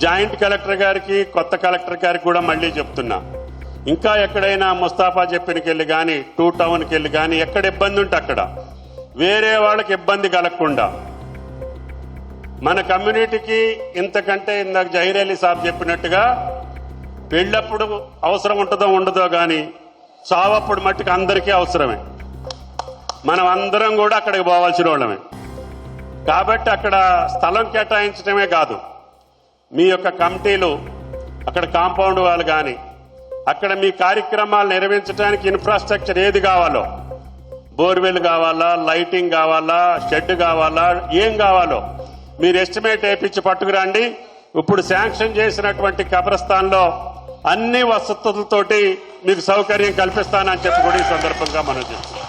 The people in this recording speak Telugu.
జాయింట్ కలెక్టర్ గారికి కొత్త కలెక్టర్ గారికి కూడా మళ్ళీ చెప్తున్నా. ఇంకా ఎక్కడైనా ముస్తాఫా చెప్పినకి వెళ్ళి కానీ టూ టౌన్కి వెళ్ళి కానీ ఎక్కడ ఇబ్బంది ఉంటే అక్కడ. వేరే వాళ్ళకి ఇబ్బంది కలగకుండా. మన కమ్యూనిటీకి ఇంతకంటే ఇందాక జహీర్ అలీ సాబ్ చెప్పినట్టుగా పెళ్ళప్పుడు అవసరం ఉంటుందో ఉండదో కానీ చావప్పుడు మట్టుకు అందరికీ అవసరమే. మనం అందరం కూడా అక్కడికి పోవాల్సిన వాళ్ళమే. కాబట్టి అక్కడ స్థలం కేటాయించడమే కాదు. మీ యొక్క కమిటీలు అక్కడ కాంపౌండ్ వాళ్ళు కానీ అక్కడ మీ కార్యక్రమాలు నిర్వహించడానికి ఇన్ఫ్రాస్ట్రక్చర్ ఏది కావాలో బోర్వెల్ కావాలా లైటింగ్ కావాలా షెడ్ కావాలా ఏం కావాలో మీరు ఎస్టిమేట్ వేయించి పట్టుకురండి. ఇప్పుడు శాంక్షన్ చేసినటువంటి కబ్రస్థాన్లో అన్ని వసతులతోటి మీకు సౌకర్యం కల్పిస్తానని చెప్పి కూడా ఈ సందర్భంగా మనం చెప్తున్నాం.